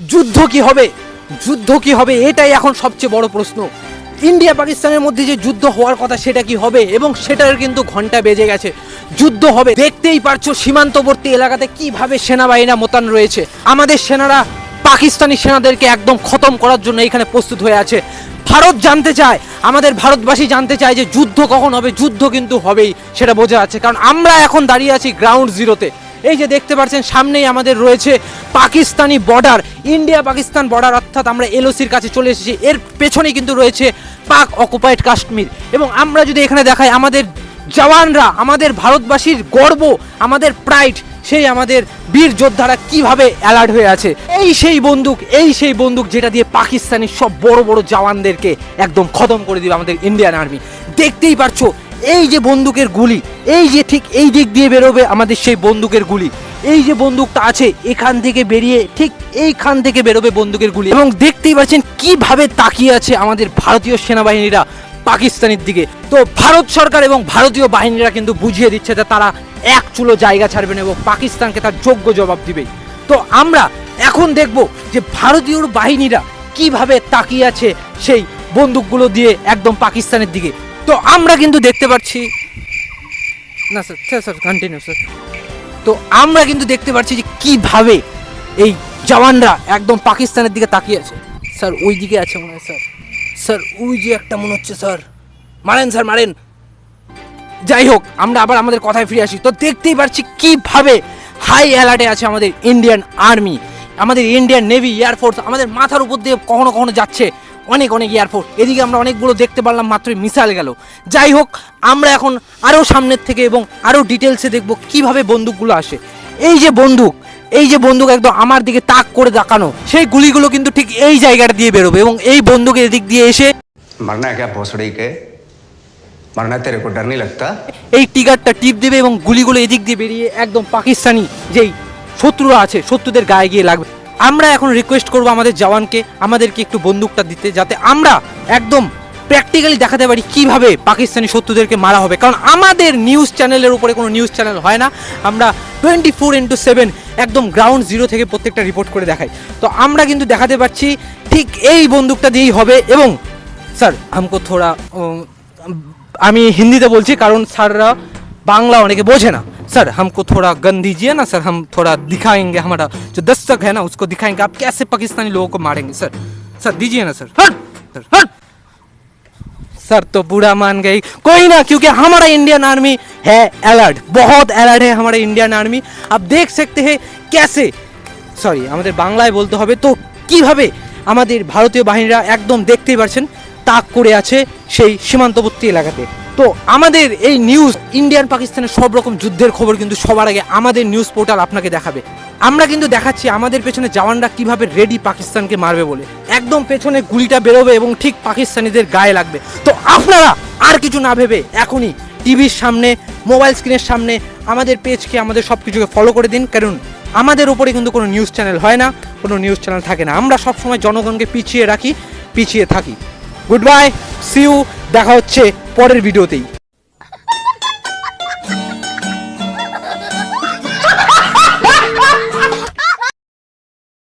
যুদ্ধ কি হবে? যুদ্ধ কি হবে? এটাই এখন সবচেয়ে বড় প্রশ্ন। ইন্ডিয়া পাকিস্তানের মধ্যে যে যুদ্ধ হওয়ার কথা সেটা কি হবে? এবং সেটার কিন্তু ঘণ্টা বেজে গেছে। যুদ্ধ হবে। দেখতেই পারছ সীমান্তবর্তী এলাকাতে কীভাবে সেনাবাহিনী মোতায়েন রয়েছে। আমাদের সেনারা পাকিস্তানি সেনাদেরকে একদম খতম করার জন্য এখানে প্রস্তুত হয়ে আছে। ভারত জানতে চায়, আমাদের ভারতবাসী জানতে চায় যে যুদ্ধ কখন হবে, যুদ্ধ কিন্তু হবেই, সেটা বোঝা যাচ্ছে। কারণ আমরা এখন দাঁড়িয়ে আছি গ্রাউন্ড জিরোতে এই যে দেখতে পাচ্ছেন সামনেই আমাদের রয়েছে Pakistani border India Pakistan border অর্থাৎ আমরা এলওসির কাছে চলে এসেছি। এর পেছনেই কিন্তু রয়েছে পাক অকুপাইড কাশ্মীর। এবং আমরা যদি এখানে দেখাই, আমাদের জওয়ানরা, আমাদের ভারতবাসীর গর্ব, আমাদের প্রাইড সেই আমাদের বীর যোদ্ধারা কীভাবে অ্যালার্ট হয়ে আছে। এই সেই বন্দুক, এই সেই বন্দুক যেটা দিয়ে পাকিস্তানি সব বড় বড় জওয়ানদেরকে একদম খতম করে দিবে আমাদের ইন্ডিয়ান আর্মি দেখতেই পারছ এই যে বন্দুকের গুলি, এই যে ঠিক এই দিক দিয়ে বেরোবে আমাদের সেই বন্দুকের গুলি, এই যে বন্দুকটা আছে এখান থেকে বেরিয়ে ঠিক এইখান থেকে বেরোবে বন্দুকের গুলি। এবং দেখতেই পাচ্ছেন কীভাবে তাকিয়ে আছে আমাদের ভারতীয় সেনাবাহিনীরা পাকিস্তানের দিকে। তো ভারত সরকার এবং ভারতীয় বাহিনীরা কিন্তু বুঝিয়ে দিচ্ছে যে তারা এক চুলো জায়গা ছাড়বে না এবং পাকিস্তানকে তার যোগ্য জবাব দিবে। তো আমরা এখন দেখব যে ভারতীয় বাহিনীরা কীভাবে তাকিয়ে আছে সেই বন্দুকগুলো দিয়ে একদম পাকিস্তানের দিকে। তো আমরা কিন্তু দেখতে পাচ্ছি না sir sir sir continue sir. তো আমরা কিন্তু দেখতে পাচ্ছি যে কীভাবে এই জওয়ানরা একদম পাকিস্তানের দিকে তাকিয়ে আছে। স্যার, ওই দিকে আছে মনে হয়, স্যার। স্যার, ওই যে একটা মনে হচ্ছে, স্যার। মারেন স্যার, মারেন। যাই হোক, আমরা আবার আমাদের কথায় ফিরে আসি। তো দেখতেই পাচ্ছি কীভাবে হাই অ্যালার্টে আছে আমাদের ইন্ডিয়ান আর্মি আমাদের ইন্ডিয়ান নেভি এয়ারফোর্স আমাদের মাথার উপর দিয়ে কখনো কখনো যাচ্ছে। অনেক অনেক এয়ারফোর্ট এদিকে আমরা অনেকগুলো দেখতে পারলাম মাত্রই মিসাইল গেল। যাই হোক আমরা এখন আরও সামনের থেকে এবং আরও ডিটেলসে দেখব কীভাবে বন্দুকগুলো আসে। এই যে বন্দুক এই যে বন্দুক একদম আমার দিকে তাক করে দেখানো সেই গুলিগুলো কিন্তু ঠিক এই জায়গাটা দিয়ে বেরোবে এবং এই বন্দুকের দিক দিয়ে এসে এই টিগারটা টিপ দেবে এবং গুলিগুলো এদিক দিয়ে বেরিয়ে একদম পাকিস্তানি যেই শত্রুরা আছে শত্রুদের গায়ে গিয়ে লাগবে। আমরা এখন রিকোয়েস্ট করব আমাদের জওয়ানকে, আমাদেরকে একটু বন্দুকটা দিতে, যাতে আমরা একদম প্র্যাকটিক্যালি দেখাতে পারি কীভাবে পাকিস্তানি শত্রুদেরকে মারা হবে। কারণ আমাদের নিউজ চ্যানেলের উপরে কোনো নিউজ চ্যানেল হয় না। আমরা টোয়েন্টি ফোর ইন্টু সেভেন একদম গ্রাউন্ড জিরো থেকে প্রত্যেকটা রিপোর্ট করে দেখাই। তো আমরা কিন্তু দেখাতে পারছি ঠিক এই বন্দুকটা দিয়েই হবে এবং স্যার, আমকো থোড়া আমি হিন্দিতে বলছি কারণ স্যাররা বাংলা অনেকে বোঝে না। सर हमको थोड़ा गन दीजिए ना सर हम थोड़ा दिखाएंगे हमारा जो दस्तक है ना उसको दिखाएंगे आप कैसे पाकिस्तानी लोगों को मारेंगे सर सर दीजिए ना सर हट सर हट सर तो बुरा मान गई कोई ना क्योंकि हमारा इंडियन आर्मी है अलर्ट बहुत अलर्ट है हमारा इंडियन आर्मी आप देख सकते हैं कैसे সরি আমাদের বাংলায় বলতে হবে তো কিভাবে আমাদের ভারতীয় বাহিনীরা একদম দেখতেই পারছেন তাক করে আছে সেই সীমান্তবর্তী এলাকাতে তো আমাদের এই নিউজ ইন্ডিয়ান পাকিস্তানের সব রকম যুদ্ধের খবর কিন্তু সবার আগে আমাদের নিউজ পোর্টাল আপনাকে দেখাবে। আমরা কিন্তু দেখাচ্ছি আমাদের পেছনে জওয়ানরা কীভাবে রেডি পাকিস্তানকে মারবে বলে। একদম পেছনে গুলিটা বেরোবে এবং ঠিক পাকিস্তানিদের গায়ে লাগবে। তো আপনারা আর কিছু না ভেবে এখনই টিভির সামনে মোবাইল স্ক্রিনের সামনে আমাদের পেজকে আমাদের সব কিছুকে ফলো করে দিন। কারণ আমাদের উপরে কিন্তু কোনো নিউজ চ্যানেল হয় না, কোনো নিউজ চ্যানেল থাকে না। আমরা সবসময় জনগণকে পিছিয়ে রাখি, পিছিয়ে থাকি। গুড বাই সিউ দেখা হচ্ছে পরের ভিডিওতেই।